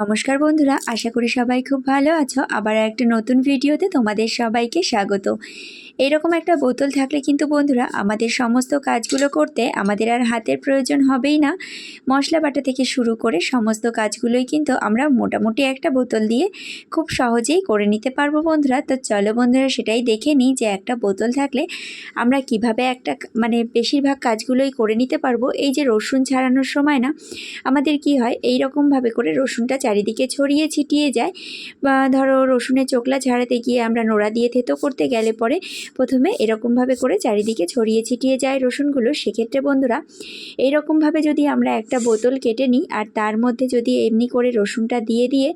নমস্কার বন্ধুরা, আশা করি সবাই খুব ভালো আছো। আবার একটা নতুন ভিডিওতে তোমাদের সবাইকে স্বাগত। এরকম একটা বোতল থাকলে কিন্তু বন্ধুরা, আমাদের সমস্ত কাজগুলো করতে আমাদের আর হাতের প্রয়োজন হবেই না। মশলা বাটা থেকে শুরু করে সমস্ত কাজগুলোই কিন্তু আমরা মোটামুটি একটা বোতল দিয়ে খুব সহজেই করে নিতে পারব বন্ধুরা। তো চলো বন্ধুরা, সেটাই দেখে নিই যে একটা বোতল থাকলে আমরা কীভাবে একটা মানে বেশিরভাগ কাজগুলোই করে নিতে পারব। এই যে রসুন ছাড়ানোর সময় না, আমাদের কি হয় এই রকমভাবে করে রসুনটা চারিদিকে ছড়িয়ে ছিটিয়ে যায়। বা ধরো রসুনের চোকলা ছাড়াতে গিয়ে আমরা নোড়া দিয়ে থেতো করতে গেলে পরে প্রথমে এরকমভাবে করে চারিদিকে ছড়িয়ে ছিটিয়ে যায় রসুনগুলো। সেক্ষেত্রে বন্ধুরা, এইরকমভাবে যদি আমরা একটা বোতল কেটে নিই আর তার মধ্যে যদি এমনি করে রসুনটা দিয়ে দিয়ে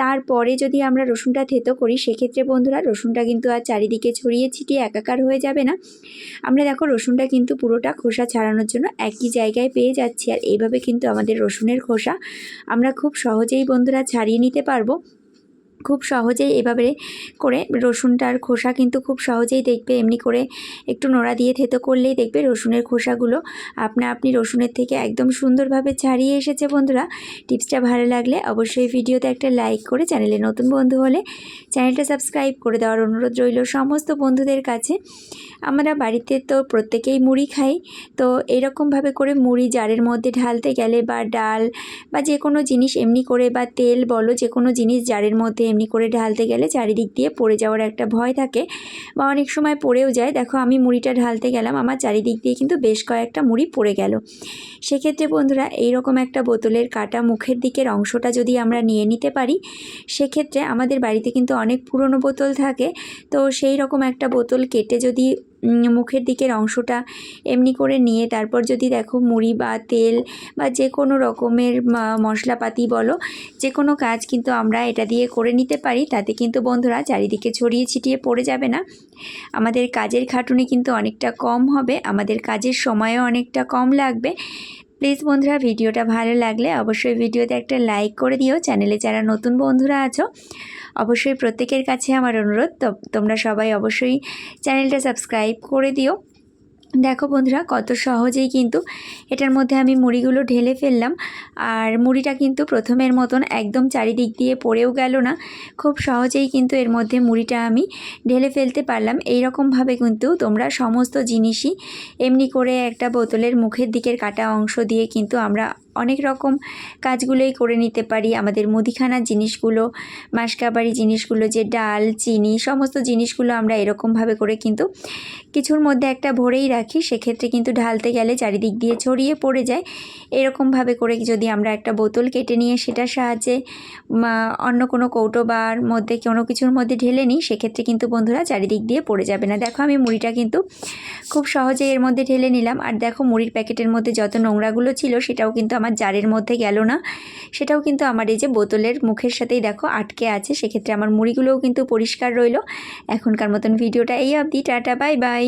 তারপরে যদি আমরা রসুনটা থেতো করি, সেক্ষেত্রে বন্ধুরা রসুনটা কিন্তু আর চারিদিকে ছড়িয়ে ছিটিয়ে একাকার হয়ে যাবে না। আমরা দেখো রসুনটা কিন্তু পুরোটা খোসা ছাড়ানোর জন্য একই জায়গায় পেয়ে যাচ্ছি। আর এইভাবে কিন্তু আমাদের রসুনের খোসা আমরা খুব সহজেই বন্ধুরা ছাড়িয়ে নিতে পারব। খুব সহজেই এভাবে করে রসুনটার খোসা কিন্তু খুব সহজেই দেখবে। এমনি করে একটু নোড়া দিয়ে থেতো করলেই দেখবে রসুনের খোসাগুলো আপনা আপনি রসুনের থেকে একদম সুন্দরভাবে ছাড়িয়ে এসেছে বন্ধুরা। টিপসটা ভালো লাগলে অবশ্যই ভিডিওতে একটা লাইক করে চ্যানেলে নতুন বন্ধু হলে চ্যানেলটা সাবস্ক্রাইব করে দেওয়ার অনুরোধ রইল সমস্ত বন্ধুদের কাছে। আমরা বাড়িতে তো প্রত্যেকেই মুড়ি খাই, তো এরকমভাবে করে মুড়ি জারের মধ্যে ঢালতে গেলে বা ডাল বা যে কোনো জিনিস এমনি করে বা তেল বলো যে কোনো জিনিস জারের মধ্যে এমনি করে ঢালতে গেলে চারিদিক দিয়ে পড়ে যাওয়ার একটা ভয় থাকে বা অনেক সময় পড়েও যায়। দেখো, আমি মুড়িটা ঢালতে গেলাম, আমার চারিদিক দিয়ে কিন্তু বেশ কয়েকটা মুড়ি পড়ে গেল। সেক্ষেত্রে বন্ধুরা, এইরকম একটা বোতলের কাটা মুখের দিকের অংশটা যদি আমরা নিয়ে নিতে পারি, সেক্ষেত্রে আমাদের বাড়িতে কিন্তু অনেক পুরনো বোতল থাকে। তো সেই রকম একটা বোতল কেটে যদি মুখের দিকের অংশটা এমনি করে নিয়ে তারপর যদি দেখো মুড়ি বা তেল বা যে কোনো রকমের মশলাপাতি বলো, যে কোনো কাজ কিন্তু আমরা এটা দিয়ে করে নিতে পারি। তাতে কিন্তু বন্ধুরা চারিদিকে ছড়িয়ে ছিটিয়ে পড়ে যাবে না। আমাদের কাজের খাটুনি কিন্তু অনেকটা কম হবে। আমাদের কাজের সময়ও অনেকটা কম লাগবে। প্লিজ বন্ধুরা ভিডিওটা ভালো লাগলে অবশ্যই ভিডিওতে একটা লাইক করে দিও। চ্যানেলে যারা নতুন বন্ধুরা আছো, অবশ্যই প্রত্যেকের কাছে আমার অনুরোধ। তোমরা সবাই অবশ্যই চ্যানেলটা সাবস্ক্রাইব করে দিও। দেখো বন্ধুরা, কত সহজেই কিন্তু এটার মধ্যে আমি মুড়িগুলো ঢেলে ফেললাম। আর মুড়িটা কিন্তু প্রথমের মতন একদম চারিদিক দিয়ে পড়েও গেল না। খুব সহজেই কিন্তু এর মধ্যে মুড়িটা আমি ঢেলে ফেলতে পারলাম। এই রকমভাবে কিন্তু তোমরা সমস্ত জিনিসই এমনি করে একটা বোতলের মুখের দিকের কাটা অংশ দিয়ে কিন্তু আমরা অনেক রকম কাজগুলোই করে নিতে পারি। আমাদের মুদিখানার জিনিসগুলো মাসকাবারি জিনিসগুলো, যে ডাল, চিনি, সমস্ত জিনিসগুলো আমরা এরকমভাবে করে কিন্তু কিছুর মধ্যে একটা ভরেই রাখি। সেক্ষেত্রে কিন্তু ঢালতে গেলে চারিদিক দিয়ে ছড়িয়ে পড়ে যায়। এরকমভাবে করে যদি আমরা একটা বোতল কেটে নিয়ে সেটার সাহায্যে অন্য কোনো কৌটো বার মধ্যে কোনো কিছুর মধ্যে ঢেলে নিই, সেক্ষেত্রে কিন্তু বন্ধুরা চারিদিক দিয়ে পড়ে যাবে না। দেখো আমি মুড়িটা কিন্তু খুব সহজে এর মধ্যে ঢেলে নিলাম। আর দেখো মুড়ির প্যাকেটের মধ্যে যত নোংরাগুলো ছিল সেটাও কিন্তু আমার জারের মধ্যে গেল না। সেটাও কিন্তু আমার এই যে বোতলের মুখের সাথেই দেখো আটকে আছে। সেক্ষেত্রে আমার মুড়িগুলোও কিন্তু পরিষ্কার রইল। এখনকার মতন ভিডিওটা এই অবধি। Tata, bye bye.